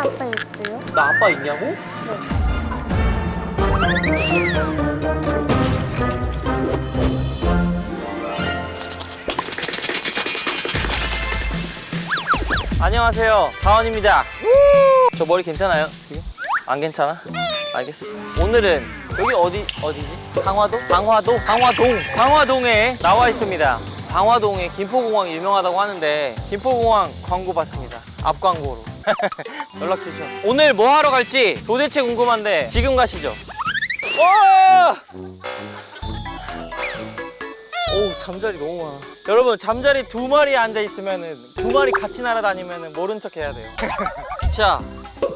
아빠 있어요? 나 아빠 있냐고? 안녕하세요. 다원입니다. 저 머리 괜찮아요? 안 괜찮아? 알겠어. 오늘은 여기 어디 어디지? 강화도? 강화도? 강화동. 강화동에 나와 있습니다. 강화동에 김포공항 유명하다고 하는데 김포공항 광고 봤습니다. 앞 광고로. 연락 주셔. 오늘 뭐 하러 갈지 도대체 궁금한데 지금 가시죠. 와! 오 잠자리 너무 많아. 여러분 잠자리 두 마리 앉아 있으면은 두 마리 같이 날아다니면은 모른 척 해야 돼요. 자,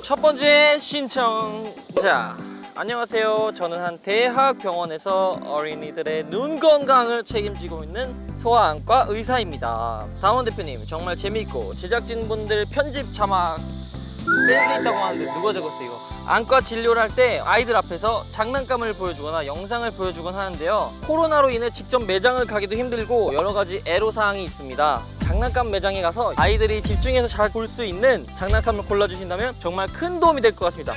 첫 번째 신청자. 안녕하세요. 저는 한 대학병원에서 어린이들의 눈 건강을 책임지고 있는 소아안과 의사입니다. 다원 대표님 정말 재미있고 제작진분들 편집 자막 센스 있다고 하는데 누가 적었어 이거? 안과 진료를 할 때 아이들 앞에서 장난감을 보여주거나 영상을 보여주곤 하는데요. 코로나로 인해 직접 매장을 가기도 힘들고 여러 가지 애로사항이 있습니다. 장난감 매장에 가서 아이들이 집중해서 잘 볼 수 있는 장난감을 골라주신다면 정말 큰 도움이 될 것 같습니다.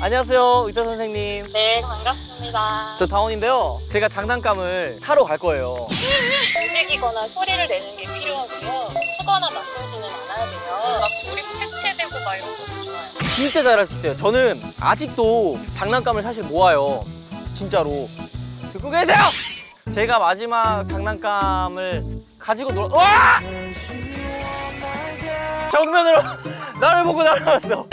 안녕하세요, 의사 선생님. 네, 반갑습니다. 저 다원인데요. 제가 장난감을 사러 갈 거예요. 움직이거나 소리를 내는 게 필요하고요. 크거나 나쁘지는 않아야 돼요. 막 조립 색채되고 막 이런 것도 좋아요. 진짜 잘할 수 있어요. 저는 아직도 장난감을 사실 모아요. 진짜로. 듣고 계세요? 제가 마지막 장난감을 가지고 놀아. 와! 정면으로 나를 보고 날아왔어.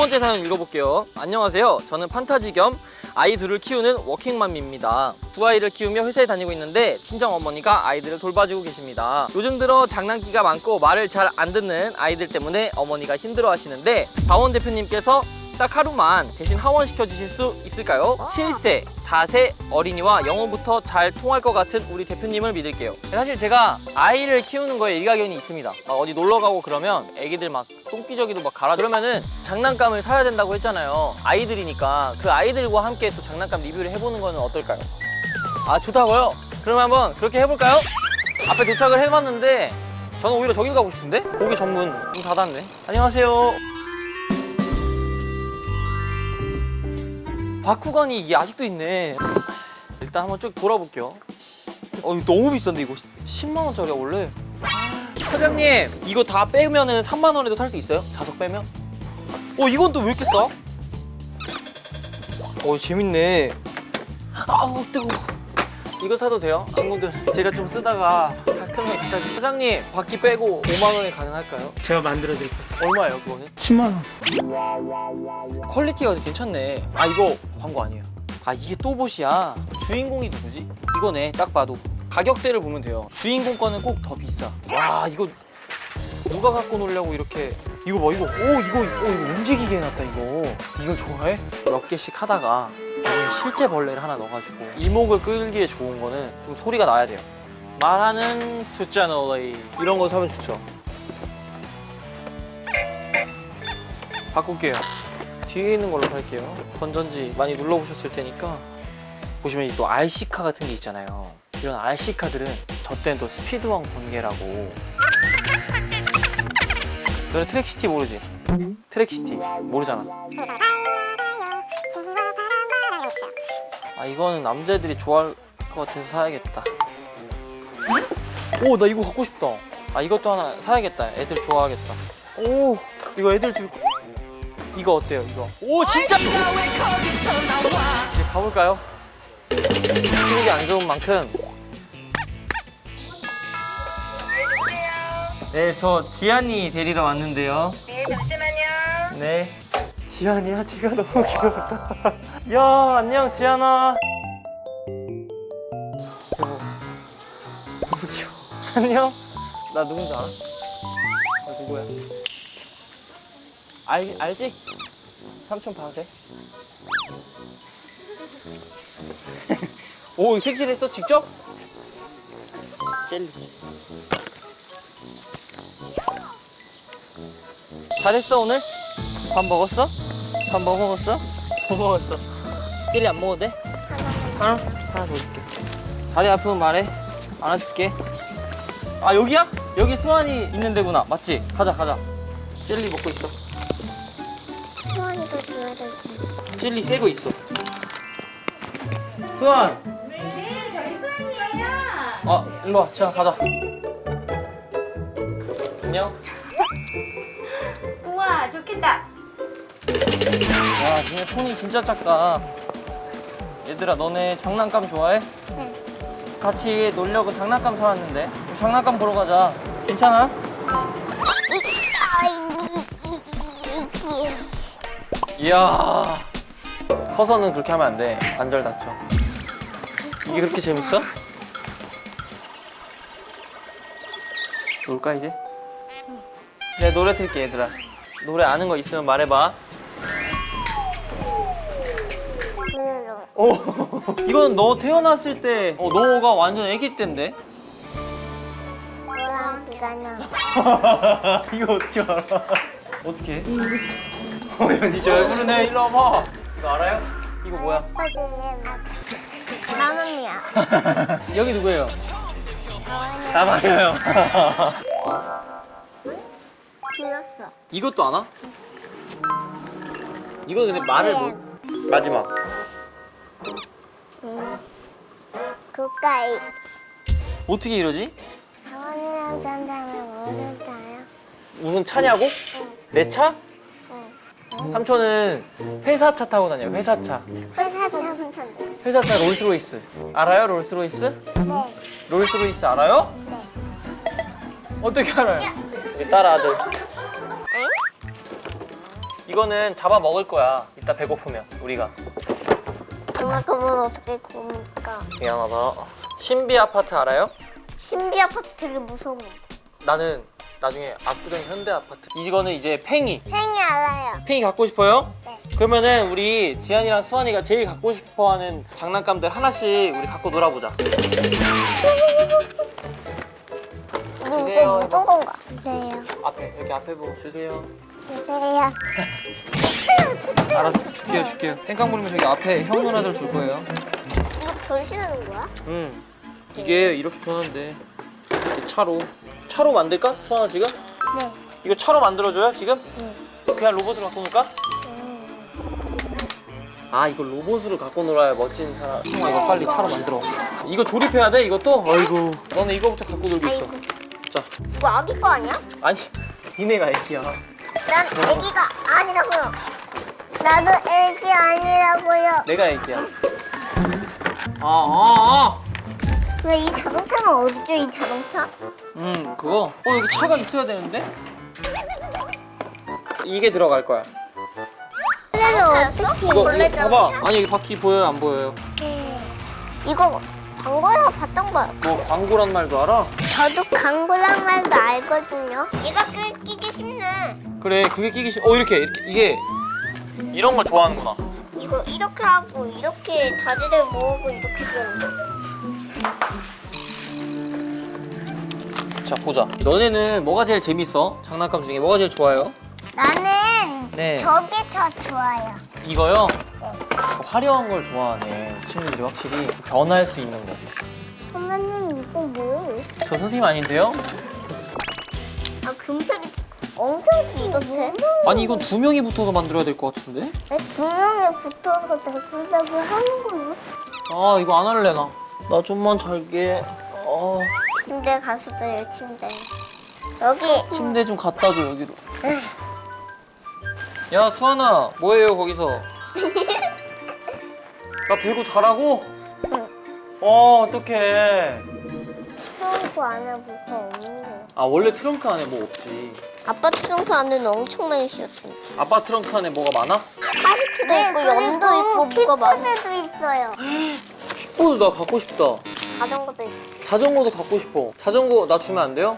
두 번째 사연 읽어볼게요. 안녕하세요. 저는 판타지 겸 아이 둘을 키우는 워킹맘입니다. 두 아이를 키우며 회사에 다니고 있는데 친정 어머니가 아이들을 돌봐주고 계십니다. 요즘 들어 장난기가 많고 말을 잘 안 듣는 아이들 때문에 어머니가 힘들어 하시는데 다원 대표님께서 딱 하루만 대신 하원시켜 주실 수 있을까요? 7세, 4세 어린이와 영어부터 잘 통할 것 같은 우리 대표님을 믿을게요. 사실 제가 아이를 키우는 거에 일가견이 있습니다. 막 어디 놀러 가고 그러면 애기들 막 똥기저귀도 막 갈아 그러면은 장난감을 사야 된다고 했잖아요. 아이들이니까 그 아이들과 함께 또 장난감 리뷰를 해보는 거는 어떨까요? 아 좋다고요? 그러면 한번 그렇게 해볼까요? 앞에 도착을 해봤는데 저는 오히려 저길 가고 싶은데? 고기 전문 문 닫았네. 안녕하세요. 바쿠간이 이게 아직도 있네. 일단 한번 쭉 돌아볼게요. 어, 이거 너무 비싼데 이거 10만 원짜리야 원래. 사장님 이거 다 빼면은 3만 원에도 살 수 있어요? 자석 빼면? 어 이건 또 왜 이렇게 싸? 어 재밌네. 아우 뜨거 워. 이거 사도 돼요? 친구들 제가 좀 쓰다가 다 크면 갖다 주 사장님 바퀴 빼고 5만 원에 가능할까요? 제가 만들어 드릴게요. 얼마예요 그거는? 10만 원. 퀄리티가 괜찮네. 아 이거 광고 아니에요. 아 이게 또봇이야. 주인공이 누구지? 이거네. 딱 봐도 가격대를 보면 돼요. 주인공 거는 꼭 더 비싸. 와 이거 누가 갖고 놀려고 이렇게 이거 봐 이거 오 이거 오 이거 움직이게 해놨다 이거 이거 좋아해? 몇 개씩 하다가 실제 벌레를 하나 넣어가지고 이목을 끌기에 좋은 거는 좀 소리가 나야 돼요. 말하는 숫자 놀이 이런 거 사면 좋죠. 바꿀게요. 뒤에 있는 걸로 살게요. 건전지 많이 눌러보셨을 테니까 보시면 이또 RC카 같은 게 있잖아요. 이런 RC카들은 저 때는 또 스피드왕 번개라고 너네 트랙시티 모르지? 트랙시티 모르잖아. 아 이거는 남자애들이 좋아할 것 같아서 사야겠다. 오 나 이거 갖고 싶다. 아 이것도 하나 사야겠다. 애들 좋아하겠다. 오 이거 애들 줄. 이거 어때요 이거? 오 진짜. 이제 가볼까요? 수익이 안 좋은 만큼. 네, 저 지안이 데리러 왔는데요. 네, 잠시만요. 네. 지안이야, 지가 너무 귀엽다. 야, 안녕, 지안아. 안녕. 나 누군지 알아? 나 누구야? 알, 알지? 삼촌 봐도 돼? 오, 색칠했어, 직접? 젤리. 잘했어, 오늘? 밥 먹었어? 밥 뭐 먹었어? 뭐 먹었어? 젤리 안 먹어도 돼? 하나? 하나 더 줄게. 다리 아프면 말해. 안아줄게. 아, 여기야? 여기 수환이 있는 데구나. 맞지? 가자, 가자. 젤리 먹고 있어. 수원이도 줘야. 젤리 새거 있어. 수환. 네, 저희 수환이에요. 아, 일로 와. 지아 가자. 안녕. 우와, 좋겠다. 야, 니네 손이 진짜 작다. 얘들아, 너네 장난감 좋아해? 네. 같이 놀려고 장난감 사왔는데. 장난감 보러 가자. 괜찮아? 이야. 커서는 그렇게 하면 안 돼. 관절 다쳐. 이게 그렇게 재밌어? 놀까 이제? 내 노래 틀게 얘들아. 노래 아는 거 있으면 말해봐. 오, 이건 너 태어났을 때, 어, 너가 완전 아기 때인데? 나. 이거 어떻게 알아? 어떻게 해? 어연이 저 부르네 일로 와봐 이거 알아요? 이거 뭐야? 마음이야. 여기 누구예요? 나 맞아요 불렀어. 이것도 아나? 이거 근데 말을 못 마지막 국가이. 어떻게 이러지? 강원이랑 전장을 모른다요. 무슨 차냐고? 내 차? 삼촌은 회사 차 타고 다녀요 회사 차 회사 참선. 회사 차 롤스로이스 알아요 롤스로이스? 네. 롤스로이스 알아요? 네. 어떻게 알아요? 우리 딸 아들. 이거는 잡아 먹을 거야. 이따 배고프면 우리가. 엄마 그걸 어떻게 구웁니까? 미안하다. 신비 아파트 알아요? 신비 아파트 되게 무서워. 나는 나중에 압구정 현대 아파트. 이거는 이제 팽이. 팽이 알아요. 팽이 갖고 싶어요? 네. 그러면은 우리 지안이랑 수환이가 제일 갖고 싶어하는 장난감들 하나씩 우리 갖고 놀아보자. 이거 주세요. 어떤 건가? 주세요. 앞에 여기 앞에 보고 주세요. 주세요. 알았어, 줄게요, 줄게요. 땡깡 부리면 저기 앞에 형 누나들 줄 거예요. 이거 변신하는 거야? 응. 이게 이렇게. 이렇게 차로. 차로 만들까? 수아나 지금? 네. 이거 차로 만들어줘요 지금? 응. 그냥 로봇으로 갖고 놀까? 음. 아 이거 로봇으로 갖고 놀아야 멋진 사람. 형아 이거 빨리 차로 만들어. 이거 조립해야 돼 이것도? 아이고. 너는 이거부터 갖고 놀고 있어. 아이고. 자. 이거 아기 거 아니야? 아니 니네가 애기야. 난 애기가 아니라고요. 나도 애기 아니라고요. 내가 애기야. 아, 아, 아. 왜이 자동차는 어디죠? 이 자동차? 음 그거. 어 여기 차가 있어야 되는데? 이게 들어갈 거야. 원래는 어떻게? 이거, 이거 봐봐. 아니 여기 바퀴 보여요 안 보여요? 이거 광고에서 봤던 거요. 너 광고란 말도 알아? 저도 광고란 말도 알거든요. 얘가 꽤 끼기 쉽네. 그래 그게 끼기 싫어 어 이렇게 이렇게 이게 이런 걸 좋아하는구나 이거 이렇게 하고 이렇게 다리를 모으고 이렇게 되는 거. 자 보자 너네는 뭐가 제일 재밌어? 장난감 중에 뭐가 제일 좋아요? 나는 네. 저게 더 좋아요. 이거요? 화려한 걸 좋아하네 친구들이 확실히 변할 수 있는 선배님 이거 뭐예요? 거저 선생님 아닌데요? 아 금색이 엄청 기겁해. 아니 이건 두 명이 붙어서 만들어야 될 것 같은데? 두 명이 붙어서 대꾸잡을 하는 거예요? 아 이거 안 할래 나 나 좀만 잘게 어 침대 갔었어요 침대. 여기 침대 좀 갖다 줘 여기로 야 수아나 뭐해요 거기서 나 배구 잘하고? 응. 어 어떡해 트렁크 안에 뭐가 없는데. 아 원래 트렁크 안에 뭐 없지 아빠 트렁크 안에는 엄청 많이 씌었던데. 아빠 트렁크 안에 뭐가 많아? 카시트도 있고 염도 있고 뭐가 많아. 킥보드도 있어요. 킥보드 나 갖고 싶다 자전거도 있어. 자전거도 갖고 싶어 자전거 나 주면 안 돼요?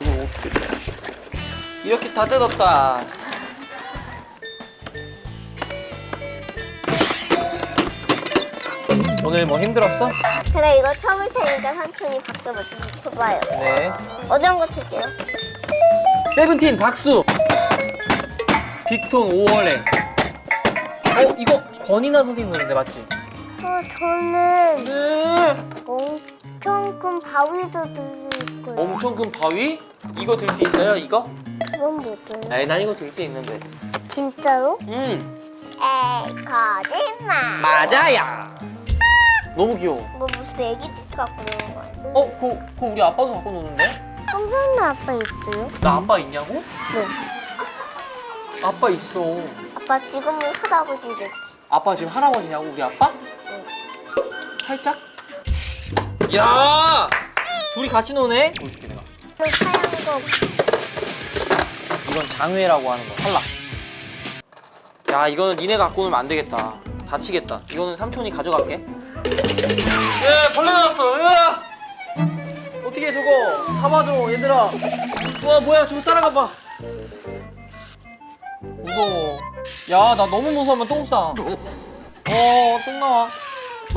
이거 어떻게 돼? 이렇게 다 뜯었다 오늘 뭐 힘들었어? 제가 이거 쳐볼 테니까 삼촌이 박자 맞춰서 쳐봐요. 네 어떤 거 칠게요? 세븐틴 박수 빅톤 5월에 어 이거 권이나 선생님 노래인데 맞지? 저, 저는 네 엄청 큰 바위도 들고 있고요. 엄청 큰 바위? 이거 들 수 있어요, 이거? 그건 뭐죠? 에이, 난 이거 들 수 있는데. 진짜로? 음, 에이 거짓말. 맞아야. 너무 귀여워. 뭐 무슨 애기 짓 갖고 노는 거 아니야? 어, 그거, 그거 우리 아빠도 갖고 노는데? 성준이 아빠 있어요? 나 아빠 있냐고? 네. 아빠 있어. 아빠 지금은 할아버지 됐지. 아빠 지금 할아버지냐고, 우리 아빠? 살짝? 야! 둘이 같이 노네? 보여줄게, 내가. 그 하얀 거 이건 장회라고 하는 거. 탈락. 야, 이거는 니네 갖고 놀면 안 되겠다. 다치겠다. 이거는 삼촌이 가져갈게. 야, 벌레 나왔어. 야! 어떻게 저거? 잡아줘, 얘들아. 와, 뭐야, 저거 따라가 봐. 무서워. 야, 나 너무 무서우면 똥 싸. 어, 똥 나와.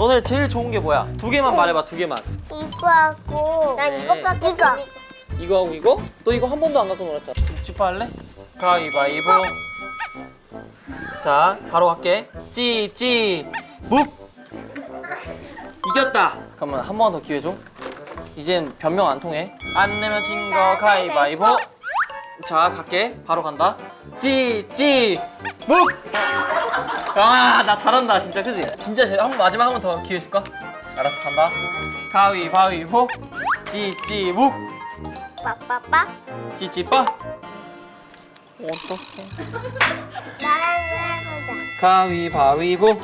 너네 제일 좋은 게 뭐야? 두 개만 말해봐, 두 개만. 이거 하고 난 네. 이것밖에 이거. 이거 하고 이거? 너 이거 한 번도 안 갖고 놀았잖아. 묵지파 할래? 가위바위보. 자, 바로 갈게. 찌, 찌, 묵. 이겼다. 잠깐만, 한 번 더 기회 줘. 이젠 변명 안 통해. 안 내면 진 거 가위바위보. 자, 갈게. 바로 간다. 찌, 찌, 묵. 아, 나 잘한다, 진짜, 그지? 진짜 제- 한 번, 마지막 한 번 더 기회 줄까? 알았어, 간다. 가위바위보. 찌, 찌, 묵. 빠빠빠. 찌찌빠 어떡해 나랑 해보자. 가위바위보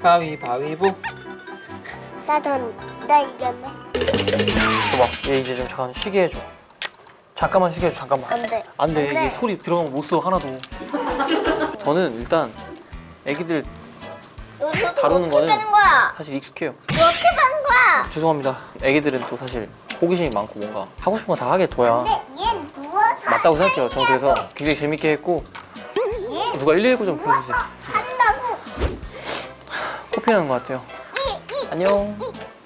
가위바위보 나전나 이겼네. 봐봐 얘 이제 좀 잠깐 쉬게 해줘 잠깐만 쉬게 해줘 잠깐만 안 돼. 안돼 안 이게 돼. 소리 들어가면 못 써 하나도 저는 일단 애기들 다루는 거는- 빼는 거야? 사실 익숙해요 이거 어떻게 빼는 거야? 죄송합니다 애기들은 또 사실 호기심이 많고 뭔가 하고 싶은 거 다 하게 둬야 근데 얘 누워서 맞다고 생각해요 저는 그래서 굉장히 재밌게 했고 얘 누가 119좀 불러주세요 한다고. 코피 나는 것 같아요 이, 이, 안녕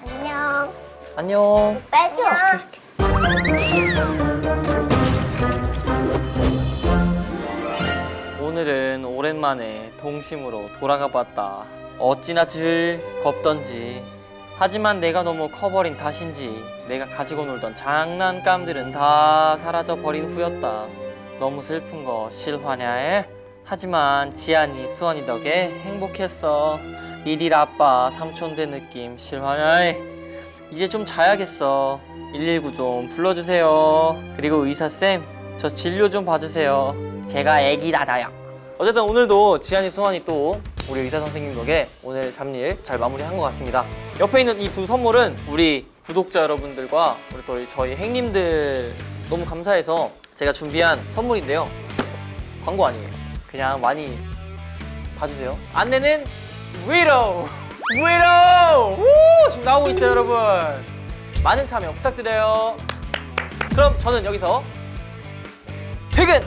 안녕. 안녕 빼줘. 시켜줄게. 오랜만에 동심으로 돌아가 봤다. 어찌나 즐겁던지. 하지만 내가 너무 커버린 탓인지 내가 가지고 놀던 장난감들은 다 사라져 버린 후였다. 너무 슬픈 거 실화냐에? 하지만 지안이 수원이 덕에 행복했어. 일일 아빠 삼촌 된 느낌 실화냐에? 이제 좀 자야겠어. 119 좀 불러주세요. 그리고 의사쌤, 저 진료 좀 봐주세요. 제가 애기 나다요. 어쨌든 오늘도 지안이 수환이 또 우리 의사 선생님 덕에 오늘 잡일 잘 마무리한 것 같습니다. 옆에 있는 이 두 선물은 우리 구독자 여러분들과 우리 또 저희 행님들 너무 감사해서 제가 준비한 선물인데요. 광고 아니에요. 그냥 많이 봐주세요. 안내는 위로! 위로! 우! 지금 나오고 있죠, 여러분? 많은 참여 부탁드려요. 그럼 저는 여기서 퇴근!